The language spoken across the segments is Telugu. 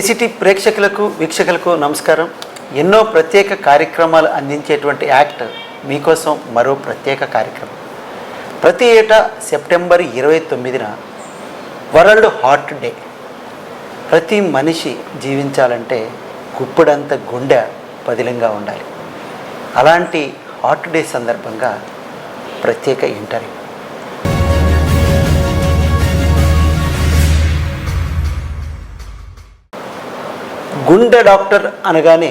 ఏసీటీ ప్రేక్షకులకు వీక్షకులకు నమస్కారం. ఎన్నో ప్రత్యేక కార్యక్రమాలు అందించేటువంటి యాక్ట్ మీకోసం మరో ప్రత్యేక కార్యక్రమం. ప్రతి ఏటా సెప్టెంబర్ ఇరవై తొమ్మిదిన వరల్డ్ హార్ట్ డే. ప్రతి మనిషి జీవించాలంటే గుప్పుడంత గుండె పదిలంగా ఉండాలి. అలాంటి హార్ట్ డే సందర్భంగా ప్రత్యేక ఇంటర్వ్యూ. గుండె డాక్టర్ అనగానే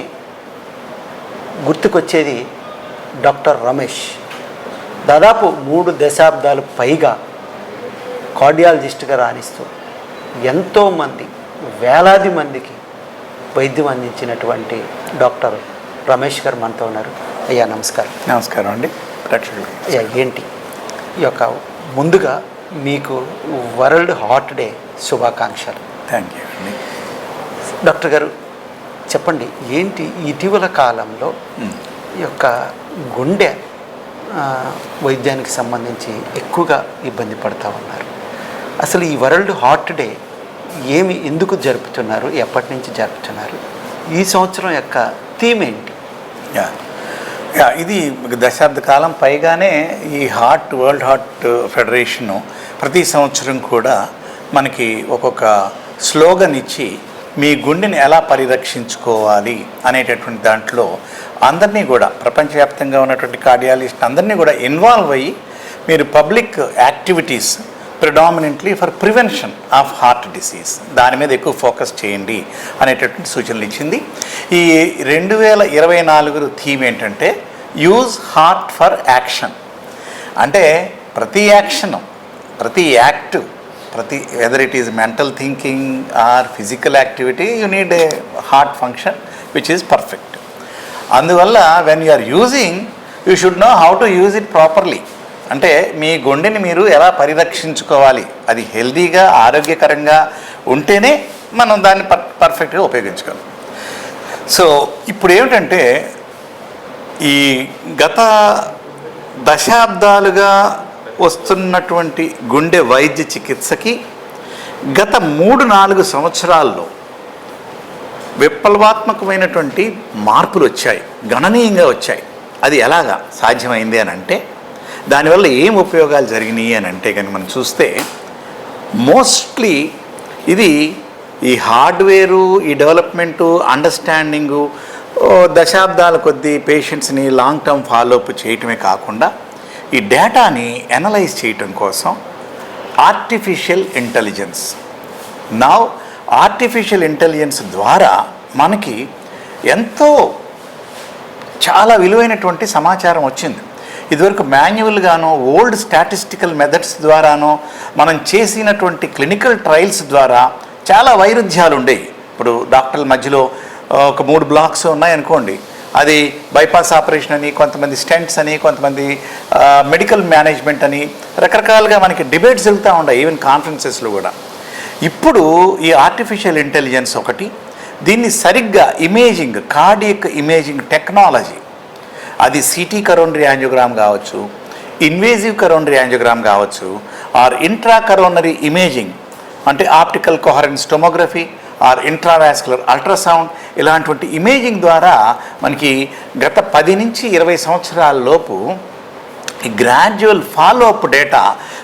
గుర్తుకొచ్చేది డాక్టర్ రమేష్. దాదాపు మూడు దశాబ్దాలు పైగా కార్డియాలజిస్ట్గా రాణిస్తూ ఎంతోమంది వేలాది మందికి వైద్యం అందించినటువంటి డాక్టర్ రమేష్ గారు మనతో ఉన్నారు. అయ్యా నమస్కారం. నమస్కారం అండి. ప్రేక్షకులు అయ్యా ఏంటి? ఈ యొక్క ముందుగా మీకు వరల్డ్ హార్ట్ డే శుభాకాంక్షలు. థ్యాంక్ యూ అండి. డాక్టర్ గారు చెప్పండి ఏంటి ఇటీవల కాలంలో. ఈ యొక్క గుండె వైద్యానికి సంబంధించి ఎక్కువగా ఇబ్బంది పడతా ఉన్నారు? అసలు ఈ వరల్డ్ హార్ట్ డే ఏమి ఎందుకు జరుపుతున్నారు? ఎప్పటి నుంచి జరుపుతున్నారు? ఈ సంవత్సరం యొక్క థీమ్ ఏంటి? యా. యా ఇది దశాబ్ద కాలం పైగానే ఈ హార్ట్ వరల్డ్ హార్ట్ ఫెడరేషను ప్రతి సంవత్సరం కూడా మనకి ఒక్కొక్క స్లోగన్ ఇచ్చి మీ గుండెని ఎలా పరిరక్షించుకోవాలి అనేటటువంటి దాంట్లో అందరినీ కూడా ప్రపంచవ్యాప్తంగా ఉన్నటువంటి కార్డియాలజిస్ట్ అందరినీ కూడా ఇన్వాల్వ్ అయ్యి మీరు public activities predominantly for prevention of heart disease దాని మీద ఎక్కువ ఫోకస్ చేయండి అనేటటువంటి సూచనలు ఇచ్చింది. ఈ రెండు వేల ఇరవై నాలుగు థీమ్ ఏంటంటే యూజ్ హార్ట్ ఫర్ యాక్షన్ అంటే ప్రతి యాక్షన్ ప్రతి యాక్ట్ ప్రతి whether it is mental thinking or physical activity you need a heart function which is perfect అందువల్ల when you are using you should know how to use it properly అంటే మీ గుండెని మీరు ఎలా పరిరక్షించుకోవాలి? అది హెల్దీగా ఆరోగ్యకరంగా ఉంటేనే మనం దాన్ని పర్ పర్ఫెక్ట్గా ఉపయోగించగలం సో ఇప్పుడు ఏమిటంటే ఈ గత దశాబ్దాలుగా వస్తున్నటువంటి గుండె వైద్య చికిత్సకి గత మూడు నాలుగు సంవత్సరాల్లో విప్లవాత్మకమైనటువంటి మార్పులు వచ్చాయి గణనీయంగా వచ్చాయి. అది ఎలాగా సాధ్యమైంది అని అంటే దానివల్ల ఏం ఉపయోగాలు జరిగినాయి అని అంటే కనుక మనం చూస్తే మోస్ట్లీ ఇది ఈ హార్డ్వేరు ఈ డెవలప్మెంటు అండర్స్టాండింగు దశాబ్దాల కొద్దీ పేషెంట్స్ని లాంగ్ టర్మ్ ఫాలోఅప్ చేయటమే కాకుండా ఈ డేటాని అనలైజ్ చేయటం కోసం ఆర్టిఫిషియల్ ఇంటెలిజెన్స్. నా ఆర్టిఫిషియల్ ఇంటెలిజెన్స్ ద్వారా మనకి ఎంతో చాలా విలువైనటువంటి సమాచారం వచ్చింది. ఇదివరకు మాన్యువల్గానో ఓల్డ్ స్టాటిస్టికల్ మెథడ్స్ ద్వారానో మనం చేసినటువంటి క్లినికల్ ట్రయల్స్ ద్వారా చాలా వైరుధ్యాలు ఉండేవి ఇప్పుడు డాక్టర్ల మధ్యలో ఒక మూడు బ్లాక్స్ ఉన్నాయనుకోండి. అది బైపాస్ ఆపరేషన్ అని కొంతమంది స్టెంట్స్ అని కొంతమంది మెడికల్ మేనేజ్మెంట్ అని రకరకాలుగా మనకి డిబేట్స్ జరుగుతూ ఉన్నాయి ఈవెన్ కాన్ఫరెన్సెస్లో కూడా. ఇప్పుడు ఈ ఆర్టిఫిషియల్ ఇంటెలిజెన్స్ ఒకటి దీన్ని సరిగ్గా ఇమేజింగ్ కార్డియక్ ఇమేజింగ్ టెక్నాలజీ అది సిటీ కరోనరీ యాంజియోగ్రామ్ కావచ్చు ఇన్వేజివ్ కరోనరీ యాంజియోగ్రామ్ కావచ్చు ఆర్ ఇంట్రా కరోనరీ ఇమేజింగ్ అంటే optical coherence tomography or intravascular ultrasound ఇలాంటి ఇమేజింగ్ ద్వారా మనకి గత పది నుంచి ఇరవై సంవత్సరాల లోపు ఈ గ్రాడ్యువల్ ఫాలోఅప్ డేటా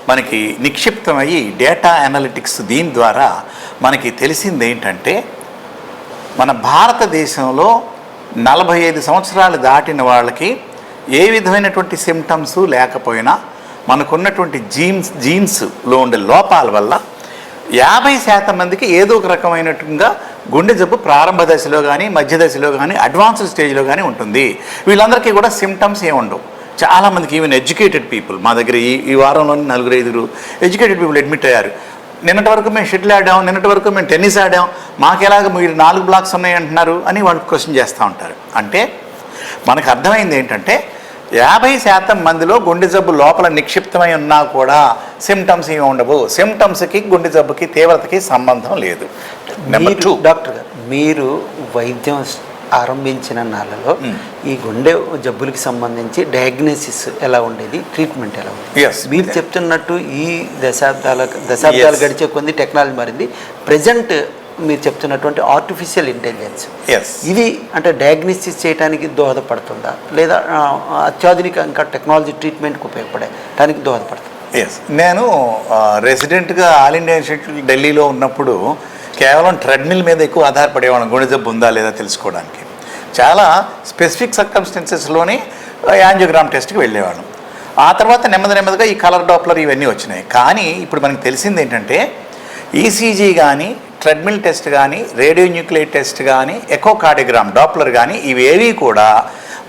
మనకి నిక్షిప్తమయ్యి డేటా అనలిటిక్స్ దీని ద్వారా మనకి తెలిసింది ఏంటంటే మన భారతదేశంలో నలభై ఐదు సంవత్సరాలు దాటిన వాళ్ళకి ఏ విధమైనటువంటి సిమ్టమ్స్ లేకపోయినా మనకున్నటువంటి జీన్స్ జీన్స్లో ఉండే లోపాల వల్ల యాభై శాతం మందికి ఏదో ఒక రకమైనట్టుగా గుండె జబ్బు ప్రారంభ దశలో కానీ మధ్య దశలో కానీ అడ్వాన్స్డ్ స్టేజ్లో కానీ ఉంటుంది. వీళ్ళందరికీ కూడా సిమ్టమ్స్ ఏమి ఉండవు. చాలామందికి ఈవెన్ ఎడ్యుకేటెడ్ పీపుల్ మా దగ్గర ఈ ఈ వారంలోని నలుగురు ఐదుగురు ఎడ్యుకేటెడ్ పీపుల్ అడ్మిట్ అయ్యారు. నిన్నటి వరకు మేము షటిల్ ఆడాం నిన్నటి వరకు మేము టెన్నిస్ ఆడాం మాకు మీరు నాలుగు బ్లాక్స్ ఉన్నాయి అంటున్నారు అని వాళ్ళు క్వశ్చన్ చేస్తూ ఉంటారు. అంటే మనకు అర్థమైంది ఏంటంటే యాభై శాతం మందిలో గుండె జబ్బు లోపల నిక్షిప్తమై ఉన్నా కూడా సిమ్టమ్స్ ఏమి ఉండవు సిమ్టమ్స్కి గుండె జబ్బుకి తీవ్రతకి సంబంధం లేదు నెంబర్ టూ డాక్టర్ గారు మీరు వైద్యం ఆరంభించిన నాళ్ళలో మ్. ఈ గుండె జబ్బులకి సంబంధించి డయాగ్నోసిస్ ఎలా ఉండేది ట్రీట్మెంట్ ఎలా ఉండేది Yes. మీరు చెప్తున్నట్టు ఈ దశాబ్దాల దశాబ్దాలు. గడిచే కొంది టెక్నాలజీ మారింది ప్రజెంట్ మీరు చెప్తున్నటువంటి ఆర్టిఫిషియల్ ఇంటెలిజెన్స్ ఎస్ ఇది అంటే డయాగ్నోసిస్ చేయడానికి దోహదపడుతుందా? లేదా అత్యాధునిక ఇంకా టెక్నాలజీ ట్రీట్మెంట్కి ఉపయోగపడే దానికి దోహదపడుతుందా? ఎస్ నేను రెసిడెంట్గా ఆల్ ఇండియా ఇన్స్టిట్యూట్ ఢిల్లీలో ఉన్నప్పుడు కేవలం ట్రెడ్మిల్ మీద ఎక్కువ ఆధారపడేవాళ్ళం. గుండె జబ్బు ఉందా లేదా తెలుసుకోవడానికి. చాలా స్పెసిఫిక్ సర్కమ్స్టెన్సెస్లోనే యాంజియోగ్రామ్ టెస్ట్కి వెళ్ళేవాళ్ళం. ఆ తర్వాత నెమ్మది నెమ్మదిగా ఈ కలర్ డాప్లర్ ఇవన్నీ వచ్చినాయి. కానీ ఇప్పుడు మనకి తెలిసింది ఏంటంటే ఈసీజీ కానీ ట్రెడ్మిల్ టెస్ట్ కానీ రేడియో న్యూక్లియర్ టెస్ట్ కానీ ఎకోకార్డిగ్రామ్ డాప్లర్ కానీ ఇవేవి కూడా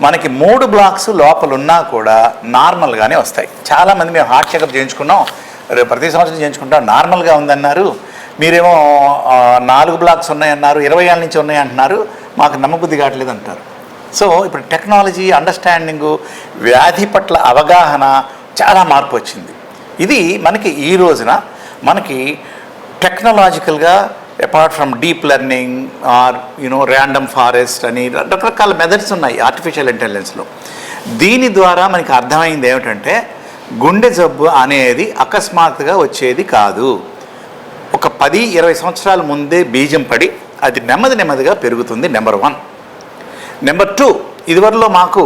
మనకి మూడు బ్లాక్స్ లోపల ఉన్నా కూడా నార్మల్గానే వస్తాయి. చాలామంది మేము హార్ట్ చెకప్ చేయించుకున్నాం. ప్రతి సంవత్సరం చేయించుకుంటాం. నార్మల్గా ఉందన్నారు. మీరేమో నాలుగు బ్లాక్స్ ఉన్నాయన్నారు. ఇరవై ఏళ్ళ నుంచి ఉన్నాయంటున్నారు. మాకు నమ్మబుద్ధి కావట్లేదు అంటారు. సో ఇప్పుడు టెక్నాలజీ అండర్స్టాండింగు వ్యాధి పట్ల అవగాహన చాలా మార్పు వచ్చింది. ఇది మనకి ఈ రోజున మనకి టెక్నాలజికల్గా apart from deep learning or you know random forest అని రకరకాల మెథడ్స్ ఉన్నాయి ఆర్టిఫిషియల్ ఇంటెలిజెన్స్లో దీని ద్వారా మనకి అర్థమైంది ఏమిటంటే గుండె జబ్బు అనేది అకస్మాత్తుగా వచ్చేది కాదు. ఒక పది ఇరవై సంవత్సరాల ముందే బీజం పడి అది నెమ్మది నెమ్మదిగా పెరుగుతుంది నెంబర్ వన్ నెంబర్ టూ ఇదివరలో మాకు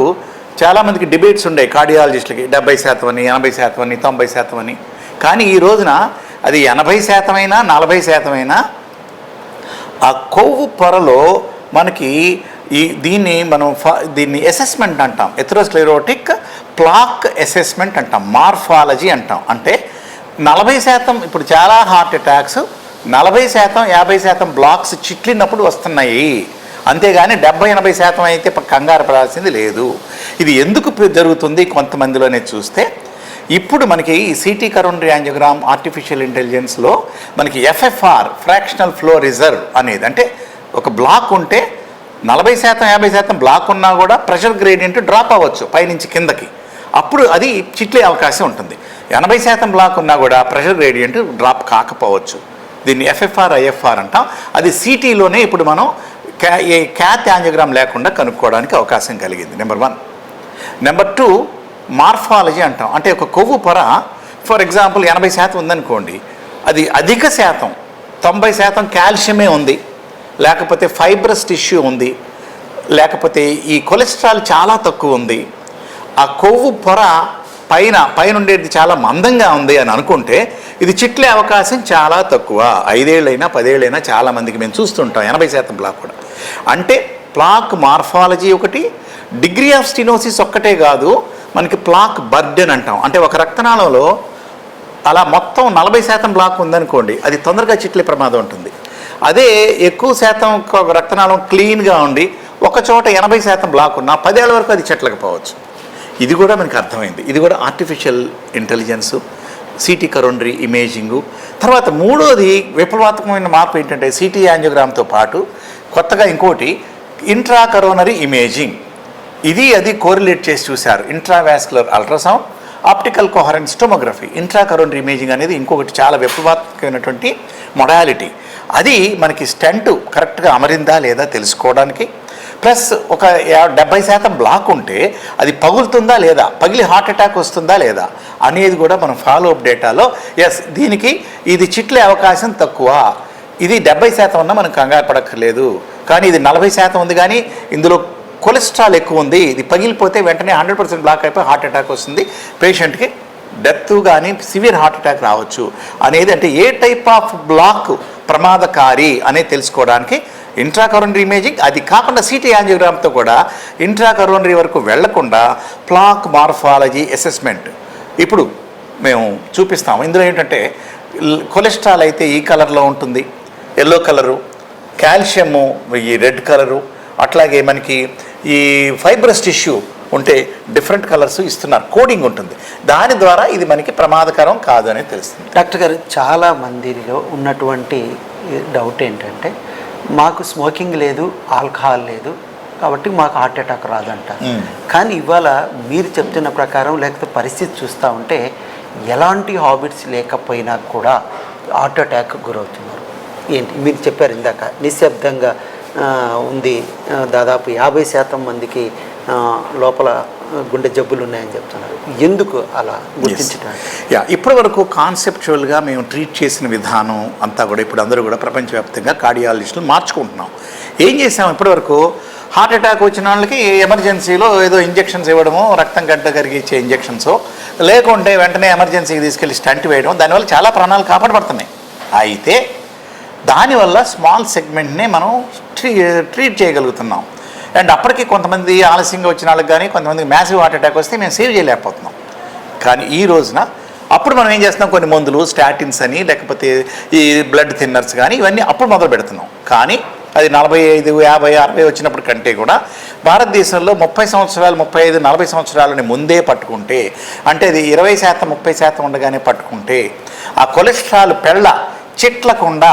చాలామందికి డిబేట్స్ ఉండే కార్డియాలజిస్టులకి డెబ్బై శాతం అని ఎనభై శాతం అని తొంభై శాతం అని. కానీ ఈ రోజున అది ఎనభై శాతమైనా నలభై శాతమైనా ఆ కొవ్వు పొరలో మనకి ఈ దీన్ని మనం ఫ- దీన్ని అసెస్మెంట్ అంటాం. ఎథ్రోస్క్లెరోటిక్ ప్లాక్ అసెస్మెంట్ అంటాం. మార్ఫాలజీ అంటాం. అంటే నలభై శాతం ఇప్పుడు చాలా హార్ట్ అటాక్స్ నలభై శాతం యాభై శాతం బ్లాక్స్ చిట్లినప్పుడు వస్తున్నాయి. అంతేగాని డెబ్బై ఎనభై శాతం అయితే కంగారు పడాల్సింది లేదు. ఇది ఎందుకు జరుగుతుంది కొంతమందిలోనే చూస్తే ఇప్పుడు మనకి ఈ సిటీ కరోనరీ యాంజియోగ్రామ్ ఆర్టిఫిషియల్ ఇంటెలిజెన్స్లో మనకి ఎఫ్ఎఫ్ఆర్ ఫ్రాక్షనల్ ఫ్లో రిజర్వ్ అనేది అంటే ఒక బ్లాక్ ఉంటే నలభై శాతం యాభై శాతం బ్లాక్ ఉన్నా కూడా ప్రెషర్ గ్రేడియంట్ డ్రాప్ అవ్వచ్చు పైనుంచి కిందకి. అప్పుడు అది చిట్లే అవకాశం ఉంటుంది. ఎనభై శాతం బ్లాక్ ఉన్నా కూడా ప్రెషర్ గ్రేడియంట్ డ్రాప్ కాకపోవచ్చు. దీన్ని ఎఫ్ఎఫ్ఆర్ ఐఎఫ్ఆర్ అంటాం. అది సిటీలోనే ఇప్పుడు మనం క్యా ఏ క్యాత్ యాంజియోగ్రామ్ లేకుండా కనుక్కోవడానికి అవకాశం కలిగింది. Number one number two morphology అంటాం. అంటే ఒక కొవ్వు పొర ఫర్ ఎగ్జాంపుల్ ఎనభై శాతం ఉందనుకోండి అది అధిక శాతం తొంభై శాతం కాల్షియమే ఉంది. లేకపోతే ఫైబ్రస్ టిష్యూ ఉంది. లేకపోతే ఈ కొలెస్ట్రాల్ చాలా తక్కువ ఉంది. ఆ కొవ్వు పొర పైన పైన ఉండేది చాలా మందంగా ఉంది అని అనుకుంటే ఇది చిట్లే అవకాశం చాలా తక్కువ. ఐదేళ్ళైనా పదేళ్ళైనా చాలామందికి మేము చూస్తుంటాం ఎనభై శాతం ప్లాక్ కూడా. అంటే ప్లాక్ మార్ఫాలజీ ఒకటి డిగ్రీ ఆఫ్ స్టినోసిస్ ఒక్కటే కాదు మనకి ప్లాక్ బర్డెన్ అంటాం. అంటే ఒక రక్తనాళంలో అలా మొత్తం నలభై శాతం బ్లాక్ ఉందనుకోండి అది తొందరగా చిట్లే ప్రమాదం ఉంటుంది. అదే ఎక్కువ శాతం ఒక రక్తనాళం క్లీన్గా ఉండి ఒక చోట ఎనభై శాతం బ్లాక్ ఉన్నా పదేళ్ళ వరకు అది చెట్లకపోవచ్చు ఇది కూడా మనకి అర్థమైంది. ఇది కూడా artificial intelligence CT coronary imaging తర్వాత మూడోది విప్లవాత్మకమైన మార్పు ఏంటంటే సిటీ యాంజియోగ్రామ్తో పాటు కొత్తగా ఇంకోటి ఇంట్రా కరోనరీ ఇమేజింగ్ ఇది అది కోరిలేట్ చేసి చూశారు. Intravascular ultrasound optical coherence tomography intracoronary imaging అనేది ఇంకొకటి చాలా విప్లవాత్మకమైనటువంటి మొడాలిటీ అది మనకి స్టంట్ కరెక్ట్గా అమరిందా లేదా తెలుసుకోవడానికి. ప్లస్ ఒక డెబ్బై శాతం బ్లాక్ ఉంటే అది పగులుతుందా లేదా? పగిలి హార్ట్ అటాక్ వస్తుందా లేదా? అనేది కూడా మనం ఫాలో అప్ డేటాలో ఎస్ దీనికి ఇది చిట్లే అవకాశం తక్కువ. ఇది డెబ్బై శాతం ఉన్నా మనం కంగారు పడక్కర్లేదు. కానీ ఇది నలభై శాతం ఉంది కానీ ఇందులో కొలెస్ట్రాల్ ఎక్కువ ఉంది ఇది పగిలిపోతే వెంటనే హండ్రెడ్ పర్సెంట్ బ్లాక్ అయిపోయి హార్ట్ అటాక్ వస్తుంది. పేషెంట్కి డెత్ కానీ సివియర్ హార్ట్ అటాక్ రావచ్చు. అనేది అంటే ఏ టైప్ ఆఫ్ బ్లాక్ ప్రమాదకారి అనేది తెలుసుకోవడానికి ఇంట్రా కరోనరీ ఇమేజింగ్ అది కాకుండా సిటీ యాంజియోగ్రామ్తో కూడా ఇంట్రా కరోనరీ వరకు వెళ్ళకుండా ప్లాక్ మార్ఫాలజీ అసెస్మెంట్. ఇప్పుడు మేము చూపిస్తాము. ఇందులో ఏంటంటే కొలెస్ట్రాల్ అయితే ఈ కలర్లో ఉంటుంది. ఎల్లో కలరు కాల్షియము ఈ రెడ్ కలరు అట్లాగే మనకి ఈ ఫైబ్రస్ టిష్యూ ఉంటే డిఫరెంట్ కలర్స్ ఇస్తున్నారు. కోడింగ్ ఉంటుంది. దాని ద్వారా ఇది మనకి ప్రమాదకరం కాదు అనేది తెలుస్తుంది. డాక్టర్ గారు చాలా మందిలో ఉన్నటువంటి డౌట్ ఏంటంటే మాకు స్మోకింగ్ లేదు ఆల్కహాల్ లేదు కాబట్టి మాకు హార్ట్ అటాక్ రాదంటారు. మ్మ్. కానీ ఇవాళ మీరు చెప్తున్న ప్రకారం లేకపోతే పరిస్థితి చూస్తూ ఉంటే ఎలాంటి హాబిట్స్ లేకపోయినా కూడా హార్ట్ అటాక్ గురవుతున్నారు. ఏంటి? మీరు చెప్పారు ఇందాక నిశ్శబ్దంగా ఉంది. దాదాపు యాభై శాతం మందికి లోపల గుండె జబ్బులు ఉన్నాయని చెప్తున్నారు. ఎందుకు అలా గుర్తించడానికి యా ఇప్పటి వరకు కాన్సెప్చువల్గా మేము ట్రీట్ చేసిన విధానం అంతా కూడా ఇప్పుడు అందరూ కూడా ప్రపంచవ్యాప్తంగా కార్డియాలజిస్టులు మార్చుకుంటున్నాం. ఏం చేసాం ఇప్పటివరకు హార్ట్ అటాక్ వచ్చిన వాళ్ళకి ఎమర్జెన్సీలో ఏదో ఇంజెక్షన్స్ ఇవ్వడము రక్తం గడ్డ కరిగించే ఇంజెక్షన్స్ లేకుంటే వెంటనే ఎమర్జెన్సీకి తీసుకెళ్ళి స్టంట్ వేయడం దానివల్ల చాలా ప్రాణాలు కాపాడబడుతున్నాయి. అయితే దానివల్ల స్మాల్ సెగ్మెంట్ని మనం ట్రీ ట్రీట్ చేయగలుగుతున్నాం. అండ్ అప్పటికి కొంతమంది ఆలస్యంగా వచ్చిన వాళ్ళకి కానీ కొంతమంది మ్యాసివ్ హార్ట్ అటాక్ వస్తే మేము సేవ్ చేయలేకపోతున్నాం. కానీ ఈ రోజున అప్పుడు మనం ఏం చేస్తున్నాం? కొన్ని మందులు స్టాటిన్స్ అని లేకపోతే ఈ బ్లడ్ థిన్నర్స్ కానీ ఇవన్నీ అప్పుడు మొదలు పెడుతున్నాం. కానీ అది నలభై ఐదు యాభై అరవై వచ్చినప్పుడు కంటే కూడా భారతదేశంలో ముప్పై సంవత్సరాలు ముప్పై ఐదు నలభై సంవత్సరాలని ముందే పట్టుకుంటే అంటే అది ఇరవై శాతం ముప్పై శాతం ఉండగానే పట్టుకుంటే ఆ కొలెస్ట్రాల్ పెళ్ళ చిట్లకుండా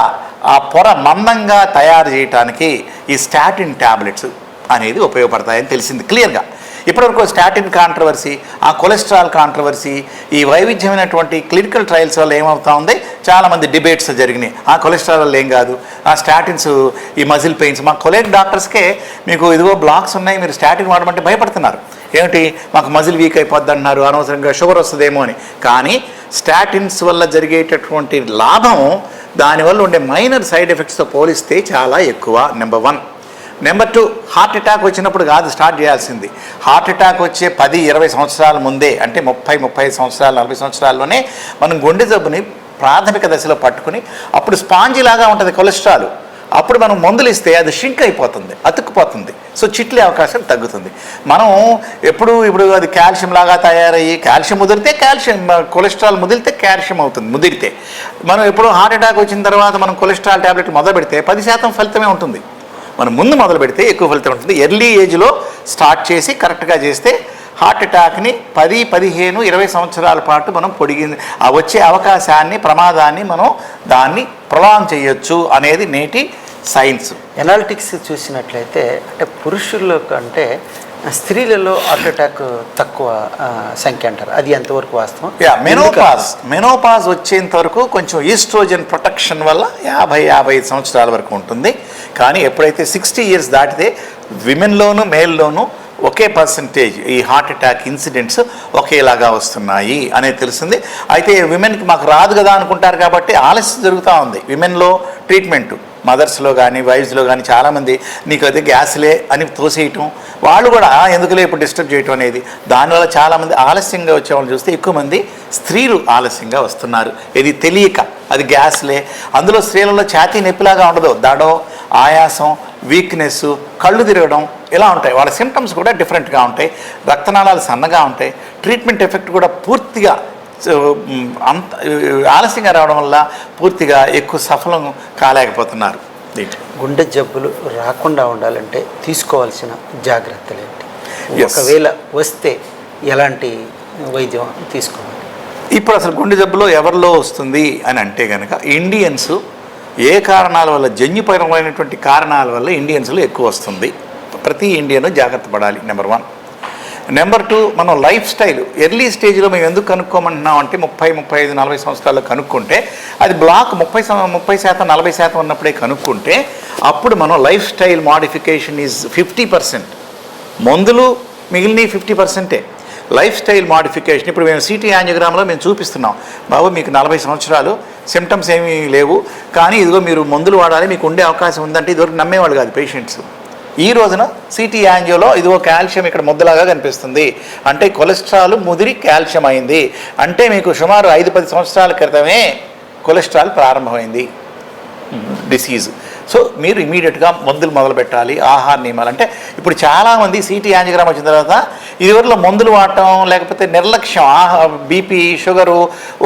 ఆ పొర మందంగా తయారు చేయటానికి ఈ స్టాటిన్ ట్యాబ్లెట్స్ అనేది ఉపయోగపడతాయని తెలిసింది క్లియర్గా. ఇప్పటివరకు స్టాటిన్ కాంట్రవర్సీ ఆ కొలెస్ట్రాల్ కాంట్రవర్సీ ఈ వైవిధ్యమైనటువంటి క్లినికల్ ట్రయల్స్ వల్ల ఏమవుతా ఉంది? చాలామంది డిబేట్స్ జరిగినాయి. ఆ కొలెస్ట్రాల్ ఏం కాదు. ఆ స్టాటిన్స్ ఈ మజిల్ పెయిన్స్ మా కొలీగ్ డాక్టర్స్కే మీకు ఇదిగో బ్లాక్స్ ఉన్నాయి మీరు స్టాటిన్ వాడమంటే భయపడుతున్నారు. ఏమిటి? మాకు మజిల్ వీక్ అయిపోద్ది అంటున్నారు అనవసరంగా షుగర్ వస్తుందేమో అని. కానీ స్టాటిన్స్ వల్ల జరిగేటటువంటి లాభం దానివల్ల ఉండే మైనర్ సైడ్ ఎఫెక్ట్స్తో పోలిస్తే చాలా ఎక్కువ. Number one number two heart attack వచ్చినప్పుడు కాదు స్టార్ట్ చేయాల్సింది. హార్ట్ అటాక్ వచ్చే పది ఇరవై సంవత్సరాల ముందే అంటే ముప్పై ముప్పై సంవత్సరాలు నలభై సంవత్సరాల్లోనే మనం గుండె జబ్బుని ప్రాథమిక దశలో పట్టుకుని అప్పుడు స్పాంజిలాగా ఉంటుంది కొలెస్ట్రాల్. అప్పుడు మనం మందులు ఇస్తే అది షింక్ అయిపోతుంది అతుక్కుపోతుంది. సో చిట్లే అవకాశం తగ్గుతుంది. మనం ఎప్పుడు ఇప్పుడు అది కాల్షియం లాగా తయారయ్యి కాల్షియం ముదిరితే కాల్షియం కొలెస్ట్రాల్ ముదిరితే కాల్షియం అవుతుంది ముదిరితే. మనం ఎప్పుడు హార్ట్ అటాక్ వచ్చిన తర్వాత మనం కొలెస్ట్రాల్ ట్యాబ్లెట్ మొదలు పెడితే పది శాతం ఫలితమే ఉంటుంది. మనం ముందు మొదలు పెడితే ఎక్కువ ఫలితం ఉంటుంది. ఎర్లీ ఏజ్లో స్టార్ట్ చేసి కరెక్ట్గా చేస్తే హార్ట్ అటాక్ని పది పదిహేను ఇరవై సంవత్సరాల పాటు మనం పొడిగి ఆ వచ్చే అవకాశాన్ని ప్రమాదాన్ని మనం దాన్ని ప్రొలాంగ్ చేయొచ్చు అనేది నేటి సైన్స్ ఎనాలిటిక్స్ చూసినట్లయితే అంటే పురుషుల్లో కంటే స్త్రీలలో హార్ట్ అటాక్ తక్కువ సంఖ్య అంటారు. అది ఎంతవరకు వాస్తవం? Yeah menopause. మెనోపాజ్ వచ్చేంత వరకు కొంచెం ఈస్ట్రోజన్ ప్రొటెక్షన్ వల్ల యాభై యాభై ఐదు సంవత్సరాల వరకు ఉంటుంది. కానీ ఎప్పుడైతే సిక్స్టీ ఇయర్స్ దాటితే విమెన్లోను మేల్లోనూ ఒకే పర్సంటేజ్ ఈ హార్ట్ అటాక్ ఇన్సిడెంట్స్ ఒకేలాగా వస్తున్నాయి అనేది తెలిసింది అయితే విమెన్కి మాకు రాదు కదా అనుకుంటారు కాబట్టి ఆలస్యం జరుగుతూ ఉంది. విమెన్లో ట్రీట్మెంట్. మదర్స్లో కానీ వైఫ్స్లో కానీ చాలామంది నీకు అయితే గ్యాస్లే అని తోసేయటం. వాళ్ళు కూడా ఎందుకులే ఇప్పుడు డిస్టర్బ్ చేయటం అనేది? దానివల్ల చాలామంది ఆలస్యంగా వచ్చే వాళ్ళని చూస్తే ఎక్కువ మంది స్త్రీలు ఆలస్యంగా వస్తున్నారు. ఇది తెలియక. అది గ్యాస్లే అందులో స్త్రీలలో ఛాతీ నొప్పిలాగా ఉండదు. దడో ఆయాసం వీక్నెస్ కళ్ళు తిరగడం ఇలా ఉంటాయి. వాళ్ళ సిమ్టమ్స్ కూడా డిఫరెంట్గా ఉంటాయి. రక్తనాళాలు సన్నగా ఉంటాయి. ట్రీట్మెంట్ ఎఫెక్ట్ కూడా పూర్తిగా అంత ఆలస్యంగా రావడం వల్ల పూర్తిగా ఎక్కువ సఫలం కాలేకపోతున్నారు. గుండె జబ్బులు రాకుండా ఉండాలంటే తీసుకోవాల్సిన జాగ్రత్తలు ఏంటి. ఒకవేళ వస్తే ఎలాంటి వైద్యం తీసుకోవాలి? ఇప్పుడు అసలు గుండె జబ్బులో ఎవరిలో వస్తుంది అని అంటే కనుక ఇండియన్స్ ఏ కారణాల వల్ల జన్యుపరమైనటువంటి కారణాల వల్ల ఇండియన్స్లో ఎక్కువ వస్తుంది. ప్రతి ఇండియన్ జాగ్రత్త పడాలి నెంబర్ వన్. నెంబర్ టూ మనం లైఫ్ స్టైల్. ఎర్లీ స్టేజ్లో మేము ఎందుకు కనుక్కోమంటున్నాం అంటే ముప్పై ముప్పై ఐదు నలభై సంవత్సరాల్లో కనుక్కుంటే అది బ్లాక్ ముప్పై సం- ముప్పై శాతం నలభై శాతం ఉన్నప్పుడే కనుక్కుంటే అప్పుడు మనం lifestyle modification is fifty percent. మందులు మిగిలిన ఫిఫ్టీ పర్సెంటే. లైఫ్ స్టైల్ మాడిఫికేషన్ ఇప్పుడు మేము సిటీ యాంజియోగ్రామ్లో మేము చూపిస్తున్నాం. బాబు మీకు నలభై సంవత్సరాలు సిమ్టమ్స్ ఏమీ లేవు కానీ ఇదిగో మీరు మందులు వాడాలి మీకు ఉండే అవకాశం ఉందంటే ఇదివరకు నమ్మేవాళ్ళు కాదు పేషెంట్స్. ఈ రోజున సిటీ యాంజియోలో ఇదిగో కాల్షియం ఇక్కడ ముద్దలాగా కనిపిస్తుంది. అంటే కొలెస్ట్రాల్ ముదిరి కాల్షియం అయింది. అంటే మీకు సుమారు ఐదు పది సంవత్సరాల క్రితమే కొలెస్ట్రాల్ ప్రారంభమైంది. డిసీజ్. సో మీరు ఇమీడియట్గా మందులు మొదలు పెట్టాలి. ఆహార నియమాలు. అంటే ఇప్పుడు చాలామంది సిటీ యాంజిగ్రామ్ వచ్చిన తర్వాత ఇదివరలో మందులు వాడటం లేకపోతే నిర్లక్ష్యం ఆహా బీపీ షుగరు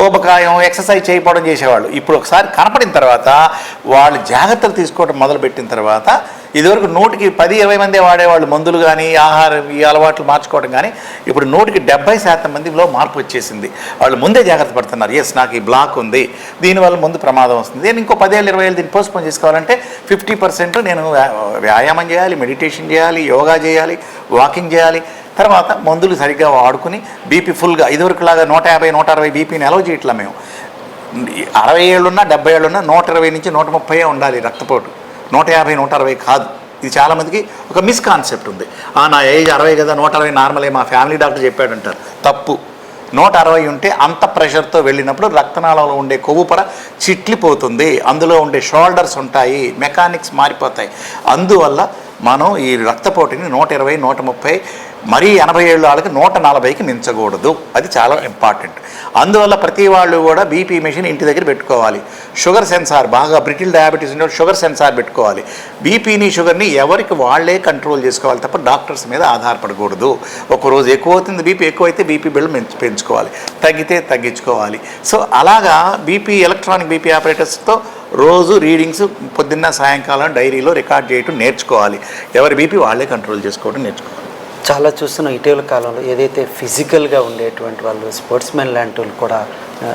ఊబకాయం ఎక్సర్సైజ్ చేయకపోవడం చేసేవాళ్ళు. ఇప్పుడు ఒకసారి కనపడిన తర్వాత వాళ్ళు జాగ్రత్తలు తీసుకోవడం మొదలుపెట్టిన తర్వాత ఇదివరకు నూటికి పది ఇరవై మంది వాడేవాళ్ళు మందులు కానీ ఆహారం ఈ అలవాట్లు మార్చుకోవడం కానీ ఇప్పుడు నూటికి డెబ్బై శాతం మందిలో మార్పు వచ్చేసింది. వాళ్ళు ముందే జాగ్రత్త పడుతున్నారు. ఎస్ నాకు ఈ బ్లాక్ ఉంది. దీనివల్ల ముందు ప్రమాదం వస్తుంది. నేను ఇంకో పదేళ్ళు ఇరవై ఏళ్ళు దీన్ని పోస్ట్పోన్ చేసుకోవాలంటే ఫిఫ్టీ పర్సెంట్ నేను వ్యాయామం చేయాలి మెడిటేషన్ చేయాలి యోగా చేయాలి వాకింగ్ చేయాలి. తర్వాత మందులు సరిగ్గా వాడుకుని బీపీ ఫుల్గా ఇదివరకులాగా నూట యాభై నూట అరవై బీపీని అలవ్ చేయట్లా మేము. అరవై ఏళ్ళున్నా డెబ్బై ఏళ్ళున్నా నూట ఇరవై నుంచి నూట ముప్పై ఉండాలి రక్తపోటు. నూట యాభై నూట అరవై కాదు. ఇది చాలామందికి ఒక మిస్కాన్సెప్ట్ ఉంది. ఆ నా ఏజ్ అరవై కదా నూట అరవై నార్మలే మా ఫ్యామిలీ డాక్టర్ చెప్పాడంటారు. తప్పు. నూట అరవై ఉంటే అంత ప్రెషర్తో వెళ్ళినప్పుడు రక్తనాళంలో ఉండే కొవ్వు పొర చిట్లిపోతుంది. అందులో ఉండే షోల్డర్స్ ఉంటాయి మెకానిక్స్ మారిపోతాయి. అందువల్ల మనం ఈ రక్తపోటుని నూట ఇరవై నూట ముప్పై మరీ ఎనభై ఏళ్ళు వాళ్ళకి నూట నలభైకి మించకూడదు. అది చాలా ఇంపార్టెంట్ అందువల్ల ప్రతి వాళ్ళు కూడా బీపీ మెషిన్ ఇంటి దగ్గర పెట్టుకోవాలి. షుగర్ సెన్సార్ బాగా బ్రిటిల్ డయాబెటీస్ ఉండే షుగర్ సెన్సార్ పెట్టుకోవాలి. బీపీని షుగర్ని ఎవరికి వాళ్ళే కంట్రోల్ చేసుకోవాలి తప్ప డాక్టర్స్ మీద ఆధారపడకూడదు. ఒక రోజు ఎక్కువ అవుతుంది బీపీ ఎక్కువైతే బీపీ బిల్ పెంచు పెంచుకోవాలి. తగ్గితే తగ్గించుకోవాలి. సో అలాగా బీపీ ఎలక్ట్రానిక్ బీపీ ఆపరేటర్స్తో రోజు రీడింగ్స్ పొద్దున్న సాయంకాలం డైరీలో రికార్డ్ చేయటం నేర్చుకోవాలి. ఎవరి బీపీ వాళ్ళే కంట్రోల్ చేసుకోవడం నేర్చుకోవాలి. చాలా చూస్తున్నాం ఇటీవల కాలంలో ఏదైతే ఫిజికల్గా ఉండేటువంటి వాళ్ళు స్పోర్ట్స్ మెన్ లాంటి వాళ్ళు కూడా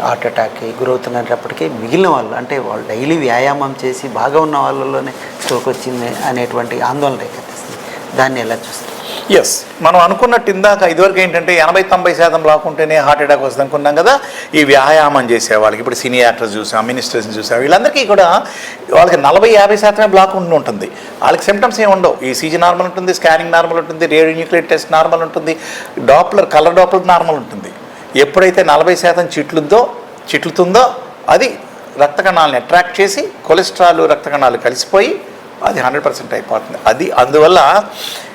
హార్ట్ అటాక్కి గురవుతున్నప్పటికీ మిగిలిన వాళ్ళు అంటే వాళ్ళు డైలీ వ్యాయామం చేసి బాగా ఉన్న వాళ్ళలోనే స్ట్రోక్ వచ్చింది అనేటువంటి ఆందోళన రేకెత్తిస్తుంది. దాన్ని ఎలా చూస్తారు? ఎస్ మనం అనుకున్నట్టు ఇందాక ఇదివరకు ఏంటంటే ఎనభై తొంభై శాతం బ్లాక్ ఉంటేనే హార్ట్ అటాక్ వస్తుంది అనుకున్నాం కదా. ఈ వ్యాయామం చేసే వాళ్ళకి ఇప్పుడు సినీ యాక్టర్స్ చూసాం మినిస్టర్స్ని చూసాం వీళ్ళందరికీ కూడా వాళ్ళకి నలభై యాభై శాతమే బ్లాక్ ఉండి ఉంటుంది. వాళ్ళకి సిమ్టమ్స్ ఏమి ఉండవు. ఈ సీజీ నార్మల్ ఉంటుంది స్కానింగ్ నార్మల్ ఉంటుంది రేడియో న్యూక్లియర్ టెస్ట్ నార్మల్ ఉంటుంది డాప్లర్ కలర్ డాప్లర్ నార్మల్ ఉంటుంది. ఎప్పుడైతే నలభై శాతం చిట్లుద్దో చిట్లుతుందో అది రక్త కణాలను అట్రాక్ట్ చేసి కొలెస్ట్రాల్ రక్త కణాలు కలిసిపోయి అది హండ్రెడ్ పర్సెంట్ అయిపోతుంది. అది అందువల్ల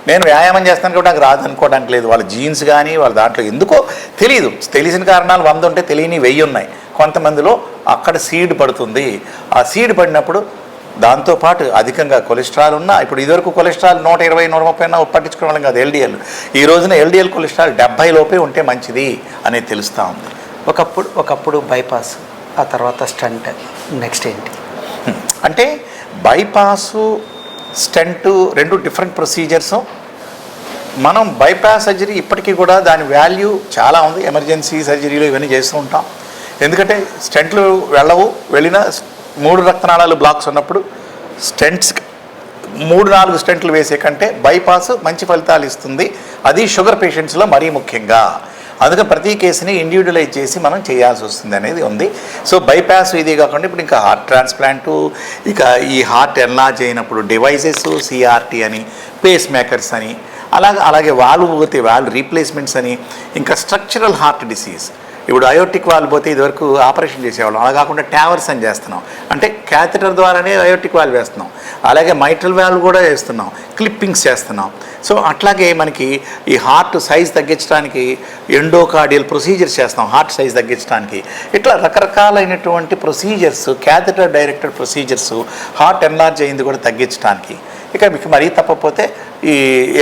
నేను వ్యాయామం చేస్తాను కూడా నాకు రాదు అనుకోవడానికి లేదు. వాళ్ళ జీన్స్ కానీ వాళ్ళ దాంట్లో ఎందుకో తెలియదు తెలిసిన కారణాలు వంద ఉంటే తెలియని వెయ్యి ఉన్నాయి. కొంతమందిలో అక్కడ సీడ్ పడుతుంది. ఆ సీడ్ పడినప్పుడు దాంతోపాటు అధికంగా కొలెస్ట్రాల్ ఉన్నా ఇప్పుడు ఇదివరకు కొలెస్ట్రాల్ నూట ఇరవై నూట ముప్పై ఉన్నా పట్టించుకునే వాళ్ళం కాదు ఎల్డిఎల్. ఈ రోజున ఎల్డిఎల్ కొలెస్ట్రాల్ డెబ్బై లోపే ఉంటే మంచిది అనేది తెలుస్తూ ఉంది. ఒకప్పుడు ఒకప్పుడు బైపాస్ ఆ తర్వాత స్టంట్ నెక్స్ట్ ఏంటి? అంటే బైపాసు స్టెంట్ రెండు డిఫరెంట్ ప్రొసీజర్స్. మనం బైపాస్ సర్జరీ ఇప్పటికీ కూడా దాని వాల్యూ చాలా ఉంది. ఎమర్జెన్సీ సర్జరీలు ఇవన్నీ చేస్తూ ఉంటాం. ఎందుకంటే స్టెంట్లు వెళ్ళవు. వెళ్ళిన మూడు రక్తనాళాలు బ్లాక్స్ ఉన్నప్పుడు స్టెంట్స్ మూడు నాలుగు స్టెంట్లు వేసే కంటే బైపాస్ మంచి ఫలితాలు ఇస్తుంది. అది షుగర్ పేషెంట్స్లో మరీ ముఖ్యంగా. అందుకని ప్రతి కేసుని ఇండివిజువలైజ్ చేసి మనం చేయాల్సి వస్తుంది అనేది ఉంది. సో బైపాస్ ఇది కాకుండా ఇప్పుడు ఇంకా హార్ట్ ట్రాన్స్ప్లాంటు ఇక ఈ హార్ట్ ఎన్లాజ్ అయినప్పుడు డివైజెస్ సిఆర్టీ అని పేస్ మేకర్స్ అని అలాగే అలాగే వాల్వ్ పోతే వాల్వ్ రీప్లేస్మెంట్స్ అని ఇంకా స్ట్రక్చరల్ హార్ట్ డిసీజ్ ఇప్పుడు అయోటిక్ వాల్ పోతే ఇదివరకు ఆపరేషన్ చేసేవాళ్ళం. అలా కాకుండా ట్యావర్స్ అని చేస్తున్నాం. అంటే క్యాథెటర్ ద్వారానే అయోటిక్ వాల్ వేస్తున్నాం. అలాగే మైట్రల్ వాల్వ్ కూడా వేస్తున్నాం. క్లిప్పింగ్స్ చేస్తున్నాం. సో అట్లాగే మనకి ఈ హార్ట్ సైజ్ తగ్గించడానికి ఎండోకార్డియల్ ప్రొసీజర్స్ చేస్తాం హార్ట్ సైజ్ తగ్గించడానికి. ఇట్లా రకరకాలైనటువంటి procedures catheter directed procedures heart enlarge అయింది కూడా తగ్గించడానికి. ఇక మీకు మరీ తప్పకపోతే ఈ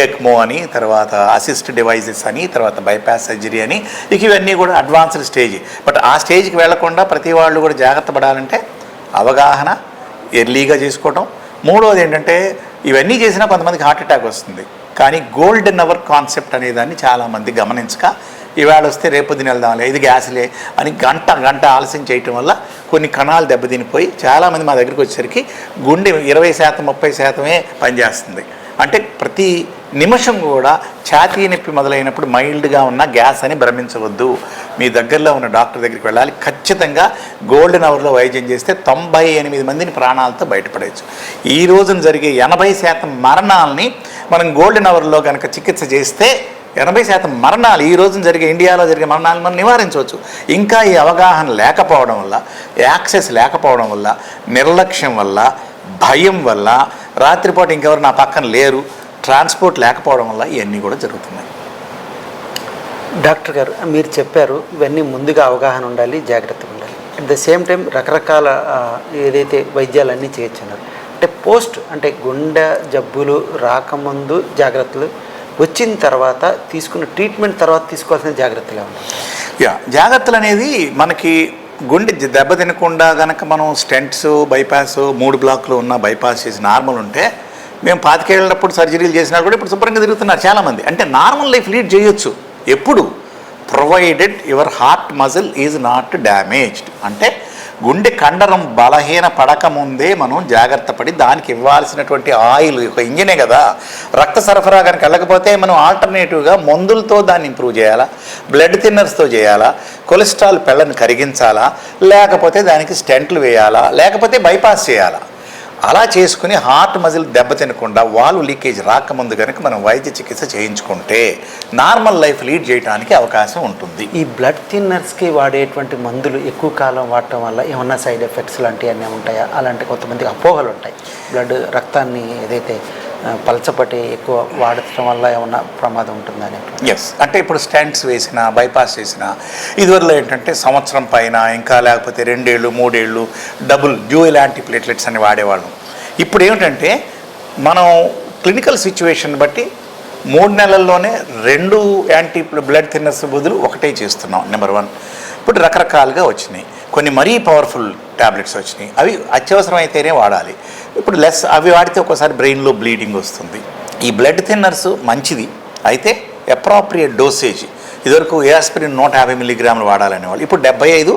ఎక్మో అని తర్వాత అసిస్ట్ డివైజెస్ అని తర్వాత బైపాస్ సర్జరీ అని ఇక ఇవన్నీ కూడా అడ్వాన్స్డ్ స్టేజ్. బట్ ఆ స్టేజ్కి వెళ్ళకుండా ప్రతి వాళ్ళు కూడా జాగ్రత్త పడాలంటే అవగాహన ఎర్లీగా చేసుకోవటం. మూడవది ఏంటంటే ఇవన్నీ చేసినా కొంతమందికి హార్ట్ అటాక్ వస్తుంది. కానీ గోల్డెన్ అవర్ కాన్సెప్ట్ అనే దాన్ని చాలామంది గమనించక ఇవాళ వస్తే రేపు దిన వెళ్దాంలే ఇది గ్యాస్లే అని గంట గంట ఆలస్యం చేయటం వల్ల కొన్ని కణాలు దెబ్బతినిపోయి చాలామంది మా దగ్గరికి వచ్చేసరికి గుండె ఇరవై శాతం ముప్పై శాతమే పనిచేస్తుంది. అంటే ప్రతి నిమిషం కూడా ఛాతీ నొప్పి మొదలైనప్పుడు మైల్డ్గా ఉన్న గ్యాస్ అని భ్రమించవద్దు. మీ దగ్గరలో ఉన్న డాక్టర్ దగ్గరికి వెళ్ళాలి. ఖచ్చితంగా గోల్డెన్ అవర్లో వైద్యం చేస్తే తొంభై ఎనిమిది మందిని ప్రాణాలతో బయటపడవచ్చు ఈ రోజున జరిగే ఎనభై శాతం మరణాలని మనం గోల్డెన్ అవర్లో కనుక చికిత్స చేస్తే ఎనభై శాతం మరణాలు ఈ రోజున జరిగే ఇండియాలో జరిగే మరణాలు మనం నివారించవచ్చు. ఇంకా ఈ అవగాహన లేకపోవడం వల్ల యాక్సెస్ లేకపోవడం వల్ల నిర్లక్ష్యం వల్ల భయం వల్ల రాత్రిపూట ఇంకెవరు నా పక్కన లేరు. ట్రాన్స్పోర్ట్ లేకపోవడం వల్ల ఇవన్నీ కూడా జరుగుతున్నాయి. డాక్టర్ గారు మీరు చెప్పారు ఇవన్నీ ముందుగా అవగాహన ఉండాలి జాగ్రత్తగా ఉండాలి. అట్ ద సేమ్ టైం రకరకాల ఏదైతే వైద్యాలన్నీ చేయొచ్చున్నారు అంటే పోస్ట్ అంటే గుండె జబ్బులు రాకముందు జాగ్రత్తలు వచ్చిన తర్వాత తీసుకున్న ట్రీట్మెంట్ తర్వాత తీసుకోవాల్సిన జాగ్రత్తలు యా జాగ్రత్తలు అనేది మనకి గుండె దెబ్బ తినకుండా గనక మనం స్టెంట్స్ బైపాస్ మూడు బ్లాక్లు ఉన్న బైపాస్ చేసి నార్మల్ ఉంటే మేము పాతికేళ్ళప్పుడు సర్జరీలు చేసినా కూడా ఇప్పుడు శుభ్రంగా తిరుగుతున్నారు చాలామంది. అంటే నార్మల్ లైఫ్ లీడ్ చేయొచ్చు. ఎప్పుడు? Provided your heart muscle is not damaged. అంటే గుండె కండరం బలహీన పడక ముందే మనం జాగ్రత్త పడి దానికి ఇవ్వాల్సినటువంటి ఆయిల్ ఒక ఇంజనే కదా. రక్త సరఫరా కనుక వెళ్ళకపోతే మనం ఆల్టర్నేటివ్గా మందులతో దాన్ని ఇంప్రూవ్ చేయాలా? బ్లడ్ థిన్నర్స్తో చేయాలా? కొలెస్ట్రాల్ పెళ్ళని కరిగించాలా? లేకపోతే దానికి స్టెంట్లు వేయాలా? లేకపోతే బైపాస్ చేయాలా? అలా చేసుకుని హార్ట్ మజిల్ దెబ్బతినకుండా వాల్వ్ లీకేజ్ రాకముందు కనుక మనం వైద్య చికిత్స చేయించుకుంటే నార్మల్ లైఫ్ లీడ్ చేయడానికి అవకాశం ఉంటుంది. ఈ బ్లడ్ థిన్నర్స్కి వాడేటువంటి మందులు ఎక్కువ కాలం వాడటం వల్ల ఏమన్నా సైడ్ ఎఫెక్ట్స్ లాంటివి అన్నీ ఉంటాయా? అలాంటి కొంతమందికి అపోహలు ఉంటాయి బ్లడ్ రక్తాన్ని ఏదైతే పలచపటి ఎక్కువ వాడటం వల్ల ఏమన్నా ప్రమాదం ఉంటుందని ఎస్ అంటే ఇప్పుడు స్టాండ్స్ వేసిన బైపాస్ చేసిన ఇదివరలో ఏంటంటే సంవత్సరం పైన ఇంకా లేకపోతే రెండేళ్ళు మూడేళ్ళు డబుల్ డ్యూయల్ యాంటీ ప్లేట్లెట్స్ అని వాడేవాళ్ళం. ఇప్పుడు ఏమిటంటే మనం క్లినికల్ సిచ్యువేషన్ బట్టి మూడు నెలల్లోనే రెండు యాంటీ బ్లడ్ థిన్నర్స్ బదులు ఒకటే చేస్తున్నాం నెంబర్ వన్. ఇప్పుడు రకరకాలుగా వచ్చినాయి. కొన్ని మరీ పవర్ఫుల్ ట్యాబ్లెట్స్ వచ్చినాయి. అవి అత్యవసరమైతేనే వాడాలి. ఇప్పుడు లెస్ అవి వాడితే ఒక్కోసారి బ్రెయిన్లో బ్లీడింగ్ వస్తుంది. ఈ బ్లడ్ థిన్నర్స్ మంచిది. అయితే అప్రాప్రియేట్ డోసేజ్ ఇదివరకు యాస్పిరిన్ నూట యాభై మిల్లీగ్రాములు వాడాలనేవాళ్ళు. ఇప్పుడు డెబ్బై ఐదు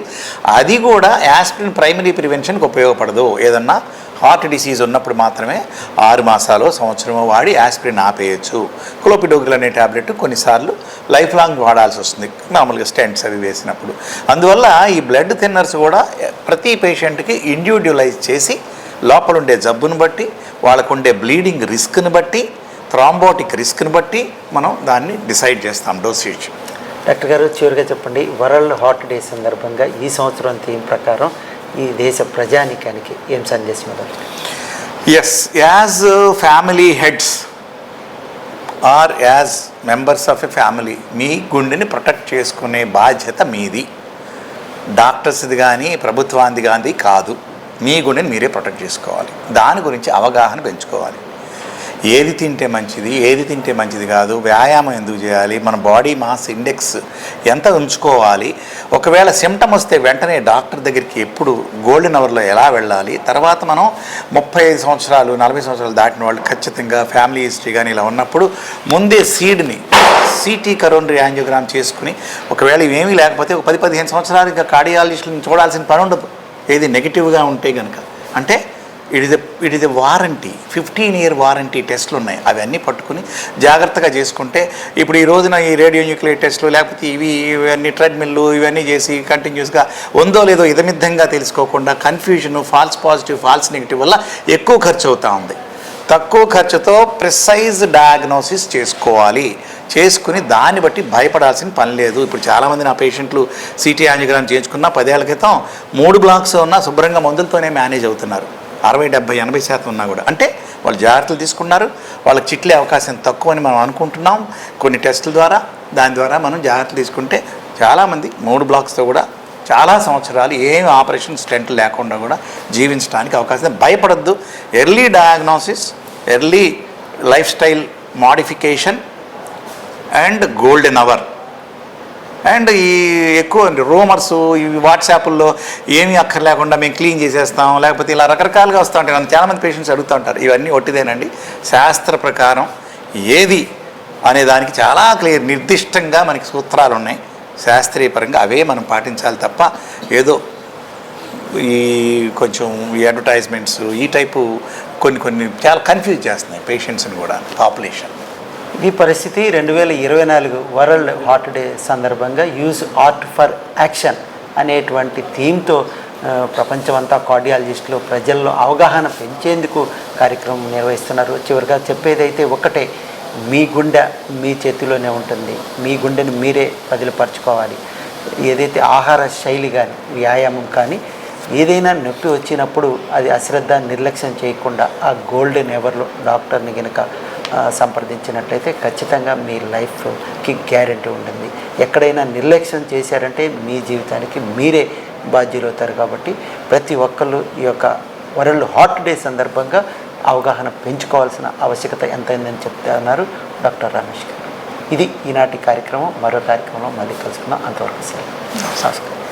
అది కూడా యాస్పిరిన్ ప్రైమరీ ప్రివెన్షన్కి ఉపయోగపడదు. ఏదన్నా హార్ట్ డిసీజ్ ఉన్నప్పుడు మాత్రమే ఆరు మాసాలు సంవత్సరమో వాడి యాస్పిరిన్ ఆపేయచ్చు. క్లోపిడోగ్రిల్ అనే ట్యాబ్లెట్ కొన్నిసార్లు లైఫ్ లాంగ్ వాడాల్సి వస్తుంది. మామూలుగా స్టెంట్స్ అవి వేసినప్పుడు. అందువల్ల ఈ బ్లడ్ థిన్నర్స్ కూడా ప్రతి పేషెంట్కి ఇండివిజువలైజ్ చేసి లోపల ఉండే జబ్బును బట్టి వాళ్ళకు ఉండే బ్లీడింగ్ రిస్క్ని బట్టి థ్రాంబోటిక్ రిస్క్ని బట్టి మనం దాన్ని డిసైడ్ చేస్తాం డోసేజ్ డాక్టర్ గారు చివరిగా చెప్పండి వరల్డ్ హార్ట్ డే సందర్భంగా ఈ సంవత్సరం థీమ్ ప్రకారం ఈ దేశ ప్రజానికానికి ఏం సందేశం ఇవ్వాలి? Yes as family heads or as members of a family మీ గుండెని ప్రొటెక్ట్ చేసుకునే బాధ్యత మీది. డాక్టర్స్ది కానీ ప్రభుత్వానికి కానీ కాదు. మీ గుండెని మీరే ప్రొటెక్ట్ చేసుకోవాలి. దాని గురించి అవగాహన పెంచుకోవాలి. ఏది తింటే మంచిది ఏది తింటే మంచిది కాదు వ్యాయామం ఎందుకు చేయాలి మన బాడీ మాస్ ఇండెక్స్ ఎంత ఉంచుకోవాలి ఒకవేళ సిమ్టమ్ వస్తే వెంటనే డాక్టర్ దగ్గరికి ఎప్పుడు గోల్డెన్ అవర్లో ఎలా వెళ్ళాలి తర్వాత మనం ముప్పై ఐదు సంవత్సరాలు నలభై సంవత్సరాలు దాటిన వాళ్ళు ఖచ్చితంగా ఫ్యామిలీ హిస్టరీ కానీ ఇలా ఉన్నప్పుడు ముందే సీడ్ని సిటీ కరోనరీ యాంజియోగ్రామ్ చేసుకుని ఒకవేళ ఇవేమీ లేకపోతే ఒక పది పదిహేను సంవత్సరాలు ఇంకా కార్డియాలజిస్టులను చూడాల్సిన పని ఉండదు. ఏది నెగిటివ్గా ఉంటే కనుక అంటే it is it is a warranty fifteen year warranty టెస్ట్లు ఉన్నాయి. అవన్నీ పట్టుకుని జాగ్రత్తగా చేసుకుంటే ఇప్పుడు ఈ రోజున ఈ రేడియో న్యూక్లియర్ టెస్ట్లు లేకపోతే ఇవి ఇవన్నీ ట్రెడ్మిల్లు ఇవన్నీ చేసి కంటిన్యూస్గా ఉందో లేదో ఇదమిద్దంగా తెలుసుకోకుండా confusion false positive false negative వల్ల ఎక్కువ ఖర్చు అవుతూ ఉంది. తక్కువ ఖర్చుతో ప్రిసైజ్ డయాగ్నోసిస్ చేసుకోవాలి. చేసుకుని దాన్ని బట్టి భయపడాల్సిన పని లేదు. ఇప్పుడు చాలామంది నా పేషెంట్లు సిటీ యాంజిగ్రామ్ చేయించుకున్న పదేళ్ళ క్రితం మూడు బ్లాక్స్ ఉన్న శుభ్రంగా మందులతోనే మేనేజ్ అవుతున్నారు. అరవై డెబ్బై ఎనభై శాతం ఉన్నా కూడా. అంటే వాళ్ళు జాగ్రత్తలు తీసుకున్నారు వాళ్ళకి చిట్లే అవకాశం తక్కువ అని మనం అనుకుంటున్నాం. కొన్ని టెస్టుల ద్వారా దాని ద్వారా మనం జాగ్రత్తలు తీసుకుంటే చాలామంది మూడు బ్లాక్స్తో కూడా చాలా సంవత్సరాలు ఏం ఆపరేషన్ స్టెంట్ లేకుండా కూడా జీవించడానికి అవకాశం భయపడద్దు. Early diagnosis early lifestyle modification and golden hour. And ఈ ఎక్కువ రూమర్స్ ఈ వాట్సాప్లో ఏమీ అక్కర్లేకుండా మేము క్లీన్ చేసేస్తాం లేకపోతే ఇలా రకరకాలుగా వస్తూ ఉంటాయి. నన్ను చాలామంది పేషెంట్స్ అడుగుతూ ఉంటారు ఇవన్నీ ఒట్టిదేనండి. శాస్త్ర ప్రకారం ఏది అనే దానికి చాలా క్లియర్ నిర్దిష్టంగా మనకి సూత్రాలు ఉన్నాయి. శాస్త్రీయపరంగా అవే మనం పాటించాలి తప్ప ఏదో ఈ కొంచెం ఈ అడ్వర్టైజ్మెంట్స్ ఈ టైపు కొన్ని కొన్ని చాలా కన్ఫ్యూజ్ చేస్తున్నాయి పేషెంట్స్ని కూడా పాపులేషన్ ఈ పరిస్థితి రెండు వేల ఇరవై నాలుగు వరల్డ్ హార్ట్ డే సందర్భంగా యూజ్ ఆర్ట్ ఫర్ యాక్షన్ అనేటువంటి థీమ్తో ప్రపంచమంతా కార్డియాలజిస్టులు ప్రజల్లో అవగాహన పెంచేందుకు కార్యక్రమం నిర్వహిస్తున్నారు. చివరిగా చెప్పేదైతే ఒకటే మీ గుండె మీ చేతిలోనే ఉంటుంది. మీ గుండెని మీరే పదిలపరచుకోవాలి. ఏదైతే ఆహార శైలి కానీ వ్యాయామం కానీ ఏదైనా నొప్పి వచ్చినప్పుడు అది అశ్రద్ధ నిర్లక్ష్యం చేయకుండా ఆ గోల్డెన్ ఎవర్లో డాక్టర్ని కనుక సంప్రదించినట్లయితే ఖచ్చితంగా మీ లైఫ్కి గ్యారెంటీ ఉంటుంది. ఎక్కడైనా నిర్లక్ష్యం చేశారంటే మీ జీవితానికి మీరే బాధ్యులవుతారు కాబట్టి ప్రతి ఒక్కళ్ళు ఈ యొక్క వరల్డ్ హాట్ డే సందర్భంగా అవగాహన పెంచుకోవాల్సిన ఆవశ్యకత ఎంతైందని చెప్తున్నారు డాక్టర్ రమేష్ గారు. ఇది ఈనాటి కార్యక్రమం మరో కార్యక్రమంలో మళ్ళీ కలుసుకున్నాం అంతవరకు సెలవు. నమస్కారం.